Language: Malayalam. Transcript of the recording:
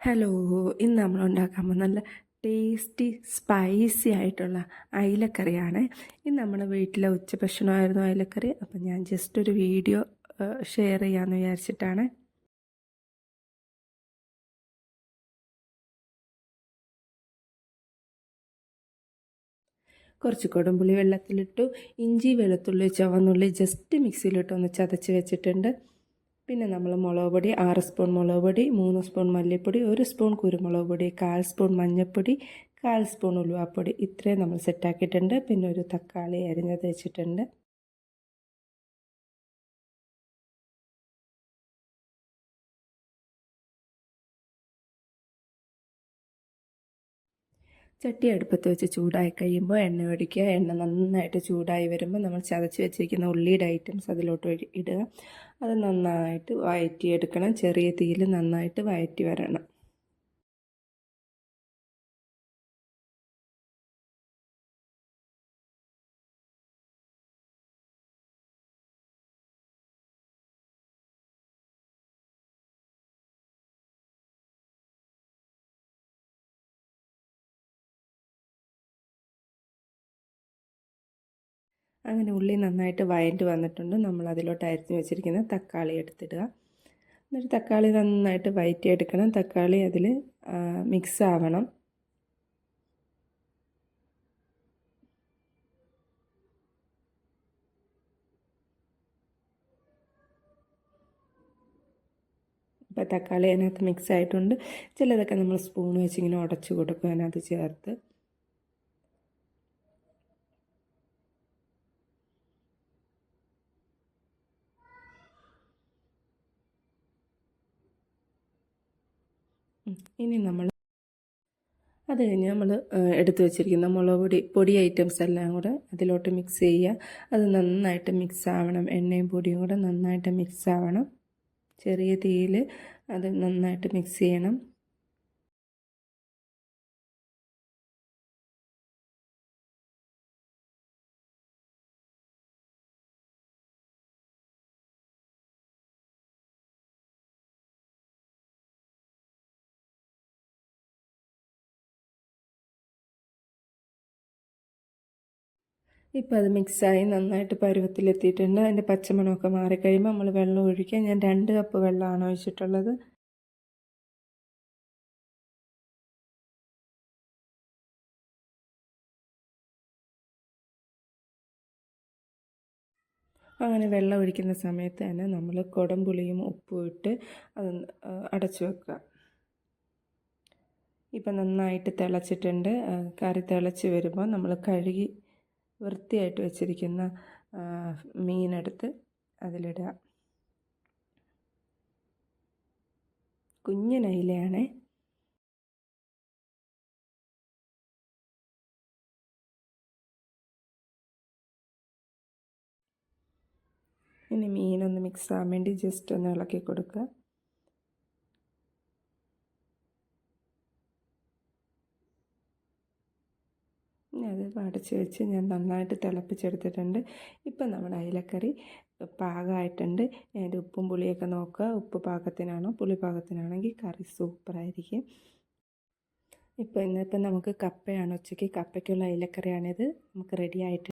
ഹലോ ഇന്ന് നമ്മൾ ഉണ്ടാക്കാൻ പോകുന്ന നല്ല ടേസ്റ്റി സ്പൈസി ആയിട്ടുള്ള അയിലക്കറിയാണ്. ഇന്ന് നമ്മുടെ വീട്ടിലെ ഉച്ചഭക്ഷണമായിരുന്നു അയിലക്കറി. അപ്പം ഞാൻ ജസ്റ്റ് ഒരു വീഡിയോ ഷെയർ ചെയ്യാമെന്ന് വിചാരിച്ചിട്ടാണ്. കുറച്ച് കൊടുമ്പുളി വെള്ളത്തിലിട്ടു ഇഞ്ചി വെളുത്തുള്ളി ചുവന്നുള്ളി ജസ്റ്റ് മിക്സിയിലിട്ടൊന്ന് ചതച്ച് വെച്ചിട്ടുണ്ട്. പിന്നെ നമ്മൾ മുളക് പൊടി ആറ് സ്പൂൺ മുളക് പൊടി മൂന്ന് സ്പൂൺ മല്ലിപ്പൊടി ഒരു സ്പൂൺ കുരുമുളക് പൊടി കാൽ സ്പൂൺ മഞ്ഞൾപ്പൊടി കാൽ സ്പൂൺ ഉലുവാപ്പൊടി. ഇത്രയും നമ്മൾ സെറ്റാക്കിയിട്ടുണ്ട് പിന്നെ ഒരു തക്കാളി അരിഞ്ഞത് വെച്ചിട്ടുണ്ട്. ചട്ടി അടുപ്പത്ത് വെച്ച് ചൂടായി കഴിയുമ്പോൾ എണ്ണ ഒഴിക്കുക. എണ്ണ നന്നായിട്ട് ചൂടായി വരുമ്പോൾ നമ്മൾ ചതച്ച് വെച്ചിരിക്കുന്ന ഉള്ളിയുടെ ഐറ്റംസ് അതിലോട്ട് ഇടുക. അത് നന്നായിട്ട് വഴറ്റിയെടുക്കണം ചെറിയ തീയിൽ നന്നായിട്ട് വഴറ്റി വരണം. അങ്ങനെ ഉള്ളി നന്നായിട്ട് വയറ്റ് വന്നിട്ടുണ്ട്. നമ്മൾ അതിലോട്ട് അരിഞ്ഞ് വെച്ചിരിക്കുന്ന തക്കാളി എടുത്തിടുക. എന്നിട്ട് തക്കാളി നന്നായിട്ട് വയറ്റിയെടുക്കണം. തക്കാളി അതിൽ മിക്സ് ആവണം. അപ്പോൾ തക്കാളി അതിനകത്ത് മിക്സ് ആയിട്ടുണ്ട്. ചിലതൊക്കെ നമ്മൾ സ്പൂൺ വെച്ചിങ്ങനെ ഉടച്ച് കൊടുക്കും അതിനകത്ത് ചേർത്ത്. ഇനി നമ്മൾ അത് കഴിഞ്ഞ് നമ്മൾ എടുത്തു വെച്ചിരിക്കുന്ന മുളക് പൊടി പൊടി ഐറ്റംസ് എല്ലാം കൂടെ അതിലോട്ട് മിക്സ് ചെയ്യുക. അത് നന്നായിട്ട് മിക്സ് ആവണം. എണ്ണയും പൊടിയും കൂടെ നന്നായിട്ട് മിക്സ് ആവണം. ചെറിയ തീയിൽ അത് നന്നായിട്ട് മിക്സ് ചെയ്യണം. ഇപ്പം അത് മിക്സായി നന്നായിട്ട് പരുവത്തിലെത്തിയിട്ടുണ്ട്. അതിന്റെ പച്ചമണമൊക്കെ മാറിക്കഴിയുമ്പോൾ നമ്മൾ വെള്ളം ഒഴിക്കുക. ഞാൻ രണ്ട് കപ്പ് വെള്ളമാണ് ഒഴിച്ചിട്ടുള്ളത്. അങ്ങനെ വെള്ളം ഒഴിക്കുന്ന സമയത്ത് തന്നെ നമ്മൾ കുടംപുളിയും ഉപ്പും ഇട്ട് അത് അടച്ചു വെക്കുക. ഇപ്പം നന്നായിട്ട് തിളച്ചിട്ടുണ്ട്. കറി തിളച്ച് വരുമ്പോൾ നമ്മൾ കഴുകി വൃത്തിയായിട്ട് വെച്ചിരിക്കുന്ന മീനെടുത്ത് അതിലിടുക കുഞ്ഞനയിലയാണേ ഇനി മീനൊന്ന് മിക്സ് ആവാൻ വേണ്ടി ജസ്റ്റ് ഒന്ന് ഇളക്കി കൊടുക്കുക. അത് അടച്ച് വെച്ച് ഞാൻ നന്നായിട്ട് തിളപ്പിച്ചെടുത്തിട്ടുണ്ട്. ഇപ്പം നമ്മുടെ അയിലക്കറി പാകമായിട്ടുണ്ട്. അതിന്റെ ഉപ്പും പുളിയൊക്കെ നോക്കുക. ഉപ്പ് പാകത്തിനാണോ പുളി പാകത്തിനാണെങ്കിൽ കറി സൂപ്പറായിരിക്കും. ഇപ്പോൾ ഇന്നിപ്പം നമുക്ക് കപ്പയാണ് ഉച്ചയ്ക്ക്. കപ്പയ്ക്കുള്ള അയിലക്കറിയാണിത്. നമുക്ക് റെഡി ആയിട്ട്